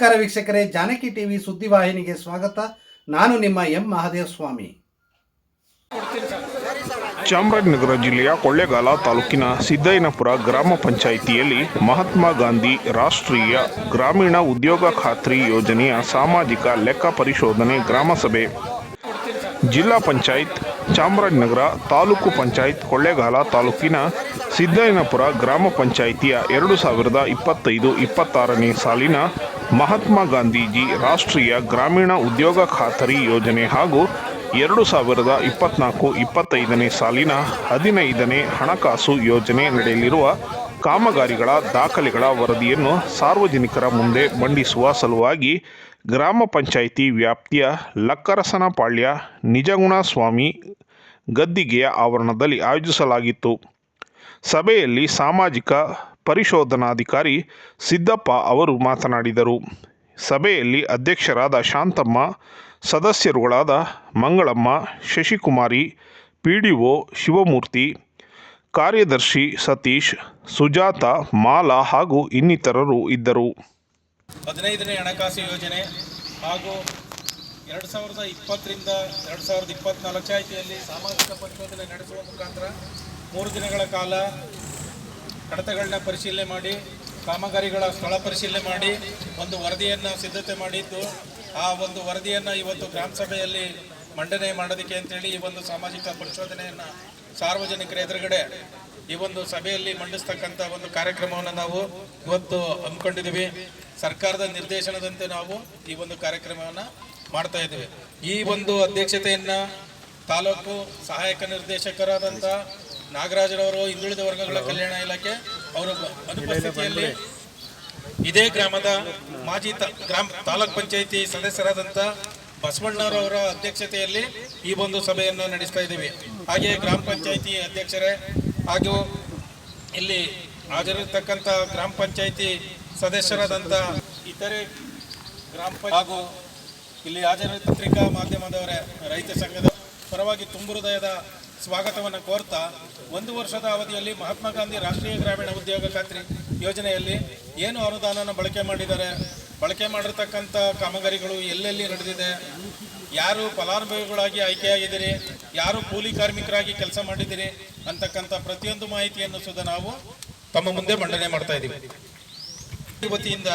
ನಮಸ್ಕಾರ ವೀಕ್ಷಕರೇ, ಜಾನಕಿ ಟಿವಿ ಸುದ್ದಿವಾಹಿನಿಗೆ ಸ್ವಾಗತ. ನಾನು ನಿಮ್ಮ ಎಂ ಮಹಾದೇವ ಸ್ವಾಮಿ ಚಾಮರಾಜನಗರ ಜಿಲ್ಲೆಯ ಕೊಳ್ಳೇಗಾಲ ತಾಲೂಕಿನ ಸಿದ್ದಯ್ಯನಪುರ ಗ್ರಾಮ ಪಂಚಾಯಿತಿಯಲ್ಲಿ ಮಹಾತ್ಮ ಗಾಂಧಿ ರಾಷ್ಟ್ರೀಯ ಗ್ರಾಮೀಣ ಉದ್ಯೋಗ ಖಾತ್ರಿ ಯೋಜನೆಯ ಸಾಮಾಜಿಕ ಲೆಕ್ಕ ಪರಿಶೋಧನೆ ಗ್ರಾಮ ಸಭೆ ಜಿಲ್ಲಾ ಪಂಚಾಯತ್ ಚಾಮರಾಜನಗರ ತಾಲೂಕು ಪಂಚಾಯತ್ ಕೊಳ್ಳೇಗಾಲ ತಾಲೂಕಿನ ಸಿದ್ದಯ್ಯನಪುರ ಗ್ರಾಮ ಪಂಚಾಯಿತಿಯ ಎರಡು ಸಾವಿರದ ಇಪ್ಪತ್ತೈದು ಇಪ್ಪತ್ತಾರನೇ ಸಾಲಿನ ಮಹಾತ್ಮ ಗಾಂಧೀಜಿ ರಾಷ್ಟ್ರೀಯ ಗ್ರಾಮೀಣ ಉದ್ಯೋಗ ಖಾತರಿ ಯೋಜನೆ ಹಾಗೂ ಎರಡು ಸಾವಿರದ ಇಪ್ಪತ್ನಾಲ್ಕು ಇಪ್ಪತ್ತೈದನೇ ಸಾಲಿನ ಹದಿನೈದನೇ ಹಣಕಾಸು ಯೋಜನೆ ನಡೆಯಲಿರುವ ಕಾಮಗಾರಿಗಳ ದಾಖಲೆಗಳ ವರದಿಯನ್ನು ಸಾರ್ವಜನಿಕರ ಮುಂದೆ ಮಂಡಿಸುವ ಸಲುವಾಗಿ ಗ್ರಾಮ ಪಂಚಾಯಿತಿ ವ್ಯಾಪ್ತಿಯ ಲಕ್ಕರಸನಪಾಳ್ಯ ನಿಜಗುಣಸ್ವಾಮಿ ಗದ್ದಿಗೆಯ ಆವರಣದಲ್ಲಿ ಆಯೋಜಿಸಲಾಗಿತ್ತು. ಸಭೆಯಲ್ಲಿ ಸಾಮಾಜಿಕ ಪರಿಶೋಧನಾಧಿಕಾರಿ ಸಿದ್ದಪ್ಪ ಅವರು ಮಾತನಾಡಿದರು. ಸಭೆಯಲ್ಲಿ ಅಧ್ಯಕ್ಷರಾದ Shanthamma, ಸದಸ್ಯರುಗಳಾದ Mangalamma, Shashikumari P D O Shivamurthy, ಕಾರ್ಯದರ್ಶಿ ಸತೀಶ್, ಸುಜಾತ, ಮಾಲಾ ಹಾಗೂ ಇನ್ನಿತರರು ಇದ್ದರು. ಹದಿನೈದನೇ ಹಣಕಾಸು ಯೋಜನೆ ಹಾಗೂ ಎರಡು ಸಾವಿರದ ಇಪ್ಪತ್ತರಿಂದ ಎರಡು ಸಾವಿರದ ಪಂಚಾಯಿತಿಯಲ್ಲಿ ಸಾಮಾಜಿಕ ಪರಿಶೋಧನೆ ನಡೆಸುವ ಮುಖಾಂತರ ಮೂರು ದಿನಗಳ ಕಾಲ ಕಡತಗಳನ್ನ ಪರಿಶೀಲನೆ ಮಾಡಿ, ಕಾಮಗಾರಿಗಳ ಸ್ಥಳ ಪರಿಶೀಲನೆ ಮಾಡಿ, ಒಂದು ವರದಿಯನ್ನು ಸಿದ್ಧತೆ ಮಾಡಿದ್ದು, ಆ ಒಂದು ವರದಿಯನ್ನು ಇವತ್ತು ಗ್ರಾಮ ಸಭೆಯಲ್ಲಿ ಮಂಡನೆ ಮಾಡೋದಕ್ಕೆ ಅಂತೇಳಿ ಈ ಒಂದು ಸಾಮಾಜಿಕ ಪರಿಶೋಧನೆಯನ್ನು ಸಾರ್ವಜನಿಕರ ಎದುರುಗಡೆ ಈ ಒಂದು ಸಭೆಯಲ್ಲಿ ಮಂಡಿಸ್ತಕ್ಕಂಥ ಒಂದು ಕಾರ್ಯಕ್ರಮವನ್ನು ನಾವು ಇವತ್ತು ಹಮ್ಮಿಕೊಂಡಿದ್ದೀವಿ. ಸರ್ಕಾರದ ನಿರ್ದೇಶನದಂತೆ ನಾವು ಈ ಒಂದು ಕಾರ್ಯಕ್ರಮವನ್ನು ಮಾಡ್ತಾ ಇದ್ದೀವಿ. ಈ ಒಂದು ಅಧ್ಯಕ್ಷತೆಯನ್ನು ತಾಲೂಕು ಸಹಾಯಕ ನಿರ್ದೇಶಕರಾದಂಥ ನಾಗರಾಜರವರು ಹಿಂದುಳಿದ ವರ್ಗಗಳ ಕಲ್ಯಾಣ ಇಲಾಖೆ ಅವರ ಅನುಪಸ್ಥಿತಿಯಲ್ಲಿ ಇದೇ ಗ್ರಾಮದ ಮಾಜಿ ಗ್ರಾಮ ತಾಲೂಕ್ ಪಂಚಾಯಿತಿ ಸದಸ್ಯರಾದಂಥ ಬಸವಣ್ಣರವರ ಅಧ್ಯಕ್ಷತೆಯಲ್ಲಿ ಈ ಒಂದು ಸಭೆಯನ್ನು ನಡೆಸ್ತಾ ಇದ್ದೀವಿ. ಹಾಗೆ ಗ್ರಾಮ ಪಂಚಾಯಿತಿ ಅಧ್ಯಕ್ಷರೇ ಹಾಗೂ ಇಲ್ಲಿ ಹಾಜರಿರ್ತಕ್ಕಂಥ ಗ್ರಾಮ ಪಂಚಾಯಿತಿ ಸದಸ್ಯರಾದಂಥ ಇತರೆ ಗ್ರಾಮ ಹಾಗೂ ಇಲ್ಲಿ ಹಾಜರಿದ್ದ ಪತ್ರಿಕಾ ಮಾಧ್ಯಮದವರೇ ರೈತ ಸಂಘದ ಪರವಾಗಿ ತುಂಬು ಹೃದಯದ ಸ್ವಾಗತವನ್ನು ಕೋರ್ತಾ ಒಂದು ವರ್ಷದ ಅವಧಿಯಲ್ಲಿ ಮಹಾತ್ಮ ಗಾಂಧಿ ರಾಷ್ಟ್ರೀಯ ಗ್ರಾಮೀಣ ಉದ್ಯೋಗ ಖಾತ್ರಿ ಯೋಜನೆಯಲ್ಲಿ ಏನು ಅನುದಾನನ ಬಳಕೆ ಮಾಡಿದ್ದಾರೆ? ಬಳಕೆ ಮಾಡಿರ್ತಕ್ಕಂಥ ಕಾಮಗಾರಿಗಳು ಎಲ್ಲೆಲ್ಲಿ ನಡೆದಿದೆ? ಯಾರು ಫಲಾನುಭವಿಗಳಾಗಿ ಆಯ್ಕೆಯಾಗಿದ್ದೀರಿ? ಯಾರು ಕೂಲಿ ಕಾರ್ಮಿಕರಾಗಿ ಕೆಲಸ ಮಾಡಿದ್ದೀರಿ? ಅಂತಕ್ಕಂಥ ಪ್ರತಿಯೊಂದು ಮಾಹಿತಿಯನ್ನು ಸುದ ನಾವು ತಮ್ಮ ಮುಂದೆ ಮಂಡನೆ ಮಾಡ್ತಾ ಇದ್ದೀವಿ. ವತಿಯಿಂದ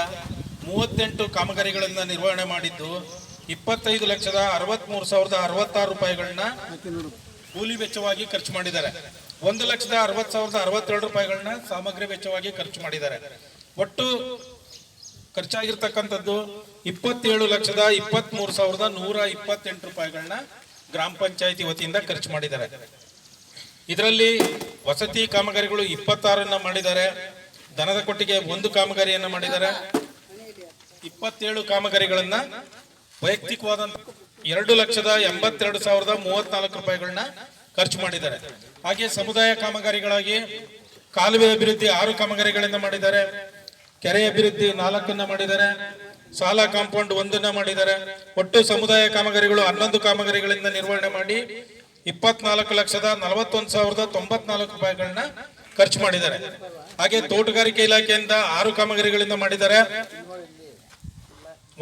ಮೂವತ್ತೆಂಟು ಕಾಮಗಾರಿಗಳನ್ನು ನಿರ್ವಹಣೆ ಮಾಡಿದ್ದು ಇಪ್ಪತ್ತೈದು ಲಕ್ಷದ ಅರವತ್ತ್ಮೂರು ಸಾವಿರದ ಅರವತ್ತಾರು ರೂಪಾಯಿಗಳನ್ನ ಕೂಲಿ ವೆಚ್ಚವಾಗಿ ಖರ್ಚು ಮಾಡಿದ್ದಾರೆ. ಒಂದು ಲಕ್ಷದ ಅರವತ್ತು ಸಾವಿರದ ಅರವತ್ತೆರಡು ರೂಪಾಯಿಗಳನ್ನ ಸಾಮಗ್ರಿ ವೆಚ್ಚವಾಗಿ ಖರ್ಚು ಮಾಡಿದ್ದಾರೆ. ಒಟ್ಟು ಖರ್ಚಾಗಿರ್ತಕ್ಕಂಥದ್ದು ಇಪ್ಪತ್ತೇಳು ಲಕ್ಷದ ಇಪ್ಪತ್ಮೂರು ಸಾವಿರದ ನೂರ ಇಪ್ಪತ್ತೆಂಟು ರೂಪಾಯಿಗಳನ್ನ ಗ್ರಾಮ ಪಂಚಾಯತಿ ವತಿಯಿಂದ ಖರ್ಚು ಮಾಡಿದ್ದಾರೆ. ಇದರಲ್ಲಿ ವಸತಿ ಕಾಮಗಾರಿಗಳು ಇಪ್ಪತ್ತಾರನ್ನ ಮಾಡಿದ್ದಾರೆ. ದನದ ಕೊಟ್ಟಿಗೆ ಒಂದು ಕಾಮಗಾರಿಯನ್ನ ಮಾಡಿದ್ದಾರೆ. ಇಪ್ಪತ್ತೇಳು ಕಾಮಗಾರಿಗಳನ್ನ ವೈಯಕ್ತಿಕವಾದಂತ ಎರಡು ಲಕ್ಷದ ಎಂಬತ್ತೆರಡು ಸಾವಿರದ ಮೂವತ್ನಾಲ್ಕು ರೂಪಾಯಿಗಳನ್ನ ಖರ್ಚು ಮಾಡಿದ್ದಾರೆ. ಹಾಗೆ ಸಮುದಾಯ ಕಾಮಗಾರಿಗಳಾಗಿ ಕಾಲುವೆ ಅಭಿವೃದ್ಧಿ ಆರು ಕಾಮಗಾರಿಗಳಿಂದ ಮಾಡಿದ್ದಾರೆ. ಕೆರೆ ಅಭಿವೃದ್ಧಿ ನಾಲ್ಕನ್ನ ಮಾಡಿದ್ದಾರೆ. ಸಾಲ ಕಾಂಪೌಂಡ್ ಒಂದನ್ನ ಮಾಡಿದ್ದಾರೆ. ಒಟ್ಟು ಸಮುದಾಯ ಕಾಮಗಾರಿಗಳು ಹನ್ನೊಂದು ಕಾಮಗಾರಿಗಳಿಂದ ನಿರ್ವಹಣೆ ಮಾಡಿ ಇಪ್ಪತ್ನಾಲ್ಕು ಲಕ್ಷದ ನಲವತ್ತೊಂದು ಸಾವಿರದ ತೊಂಬತ್ನಾಲ್ಕು ರೂಪಾಯಿಗಳನ್ನ ಖರ್ಚು ಮಾಡಿದ್ದಾರೆ. ಹಾಗೆ ತೋಟಗಾರಿಕೆ ಇಲಾಖೆಯಿಂದ ಆರು ಕಾಮಗಾರಿಗಳಿಂದ ಮಾಡಿದ್ದಾರೆ.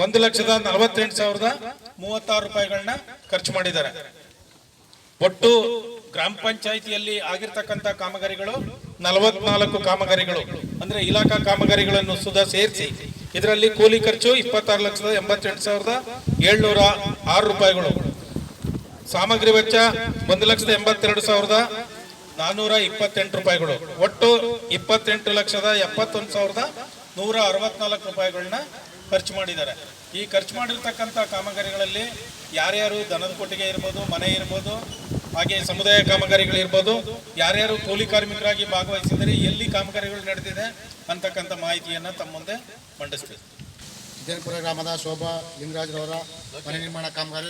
ಒಂದು ಲಕ್ಷದ ನಲವತ್ತೆಂಟು ಸಾವಿರದ ಮೂವತ್ತಾರು ರೂಪಾಯಿಗಳನ್ನ ಖರ್ಚು ಮಾಡಿದ್ದಾರೆ. ಒಟ್ಟು ಗ್ರಾಮ ಪಂಚಾಯಿತಿಯಲ್ಲಿ ಆಗಿರ್ತಕ್ಕಂಥ ಕಾಮಗಾರಿಗಳು ನಲವತ್ನಾಲ್ಕು ಕಾಮಗಾರಿಗಳು. ಅಂದ್ರೆ ಇಲಾಖಾ ಕಾಮಗಾರಿಗಳನ್ನು ಸುಧಾ ಸೇರಿಸಿ ಇದರಲ್ಲಿ ಕೂಲಿ ಖರ್ಚು ಇಪ್ಪತ್ತಾರು ಲಕ್ಷದ ಎಂಬತ್ತೆಂಟು ಸಾವಿರದ ಏಳ್ನೂರ ಆರು ರೂಪಾಯಿಗಳು. ಸಾಮಗ್ರಿ ವೆಚ್ಚ ಒಂದು ಲಕ್ಷದ ಎಂಬತ್ತೆರಡು ಸಾವಿರದ ನಾನ್ನೂರ ಇಪ್ಪತ್ತೆಂಟು ರೂಪಾಯಿಗಳು. ಒಟ್ಟು ಇಪ್ಪತ್ತೆಂಟು ಲಕ್ಷದ ಎಪ್ಪತ್ತೊಂದು ಸಾವಿರದ ನೂರ ಅರವತ್ನಾಲ್ಕು ರೂಪಾಯಿಗಳನ್ನ ಖರ್ಚು ಮಾಡಿದ್ದಾರೆ. ಈ ಖರ್ಚು ಮಾಡಿರ್ತಕ್ಕಂಥ ಕಾಮಗಾರಿಗಳಲ್ಲಿ ಯಾರ್ಯಾರು ದನದ ಕೊಟ್ಟಿಗೆ ಇರ್ಬೋದು, ಮನೆ ಇರ್ಬೋದು, ಹಾಗೆ ಸಮುದಾಯ ಕಾಮಗಾರಿಗಳು ಇರ್ಬೋದು, ಯಾರ್ಯಾರು ಕೂಲಿ ಕಾರ್ಮಿಕರಾಗಿ ಭಾಗವಹಿಸಿದರೆ ಎಲ್ಲಿ ಕಾಮಗಾರಿಗಳು ನಡೆದಿದೆ ಅಂತಕ್ಕಂಥ ಮಾಹಿತಿಯನ್ನು ತಮ್ಮ ಮುಂದೆ ಮಂಡಿಸ್ತೀವಿ. ವಿಜಯಪುರ ಗ್ರಾಮದ ಶೋಭಾ ಲಿಂಗರಾಜ್ರವರ ಮನೆ ನಿರ್ಮಾಣ ಕಾಮಗಾರಿ